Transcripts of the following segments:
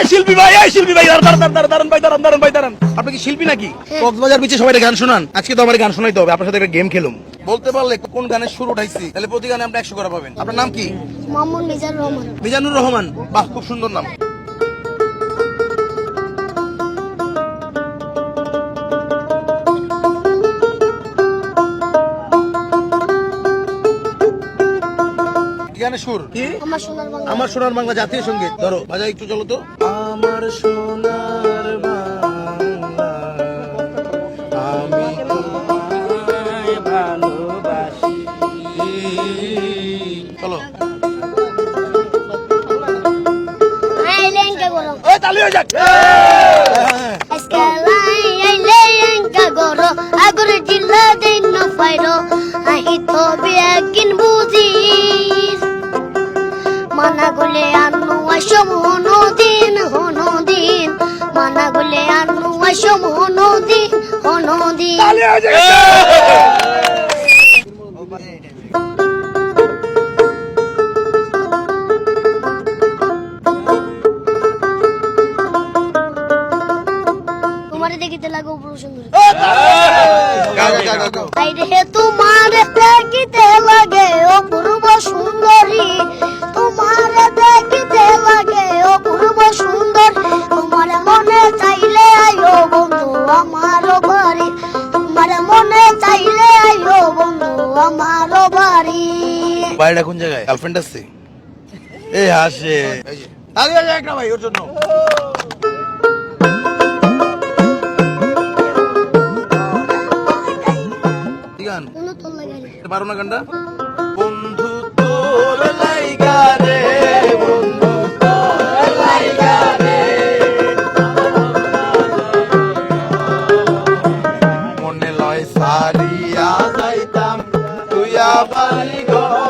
এই শিল্পী ভাই এই শিল্পী ভাই দাঁড়ান দাঁড়ান দাঁড়ান দাঁড়ান ভাই দাঁড়ান দাঁড়ান ভাই দাঁড়ান। আপনি কি শিল্পী নাকি? কক্সবাজার বিচে সবাই গান শোনান? আজকে তো আমার গান শোনাইতে হবে আপনার সাথে একটা গেম খেলুম। বলতে পারলে কোন গানের সুর উঠাইছি তাহলে প্রতি গানে আপনি একশো করে পাবেন। আপনার নাম কি? মোহাম্মদ মিজানুর রহমান। মিজানুর রহমান। বাহ খুব সুন্দর নাম। গানের সুর। কি? আমার সোনার বাংলা। আমার সোনার বাংলা জাতীয় সংগীত। ধরো বাজাই একটু চলো তো। আমার সোনার বাংলা আমি তোমায় ভালোবাসি। চলো। ওই তালি হয়ে যাক। আগরে জিল্লা দিন ফাইরো। আহি তো বিয়াকিন বুঝিস মানা গলে আনু আসম হনো দিন হনো দিন মানা গলে আনু আসম হনো দিন তোমারে দেখিতে লাগে অপূর্ব সুন্দরী। তোমারে দেখিতে লাগে অপূর্ব সুন্দর। তোমার মনে চাইলে আয়ো বন্ধু আমার বাড়ি। তোমার মনে চাইলে আয়ো বন্ধু আমার বাড়ি। বাড়িটা কোন জায়গায়? গার্লফ্রেন্ড আছে? এই হাসে। যাক না ভাই ওর জন্য। পারো না গানটা? বন্ধু তোর লাইগা রে, বন্ধু তোর লাইগা রে। মনে লয় সারিয়া যাইতাম, তুই আবার ঘর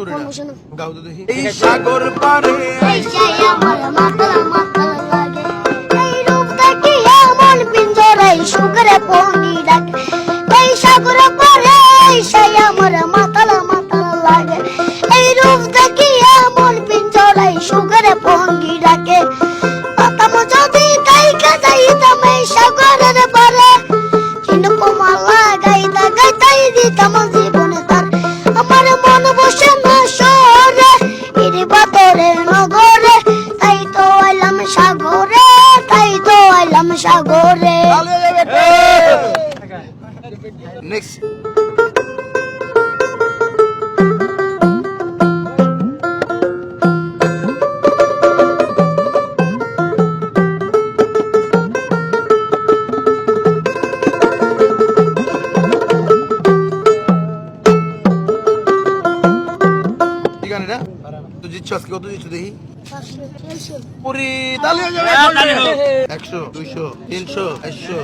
সুরে গাও তো দেখি। এই সাগর পারে আমার এটা তো জিতছো আজকে? কত জিতছো দেখি? পুরি তালি যাবে একশো দুইশো তিনশো একশো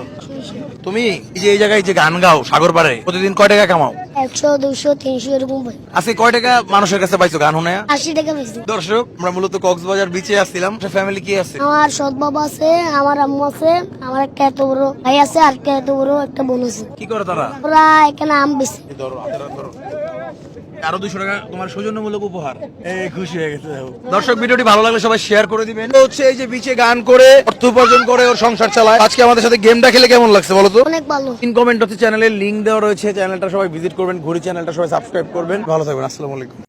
তুমি যে এই জায়গায় যে গান গাও সাগর পারে প্রতিদিন কয় টাকা কামাও? একশো দুশো তিনশো এরকম আজকে কয় টাকা মানুষের কাছে পাইছো গান শুনে? আশি টাকা বেশি দর্শক আমরা মূলত কক্সবাজার বিচে আসছিলাম। ফ্যামিলি কি আছে? আমার সৎ বাবা আছে আমার আম্মু আছে আমার একটা এত বড় ভাই আছে আর একটা এত বড় একটা বোন আছে। কি করে তারা? ওরা এখানে আম বেশি ধরো ধরো। আরও দুশো টাকা তোমার সৌজন্যমূলক উপহার। এই খুশি হয়ে গেছে দর্শক ভিডিওটি ভালো লাগলে সবাই শেয়ার করে দিবেন। হচ্ছে এই যে বিচে গান করে অর্থ উপার্জন করে ওর সংসার চালায়। আজকে আমাদের সাথে গেমটা খেলে কেমন লাগছে বলো তো? অনেক ভালো। ইন কমেন্ট হচ্ছে চ্যানেলের লিংক দেওয়া রয়েছে। চ্যানেলটা সবাই ভিজিট করবেন। ঘুরি চ্যানেলটা সবাই সাবস্ক্রাইব করবেন। ভালো থাকবেন। আসসালামু আলাইকুম।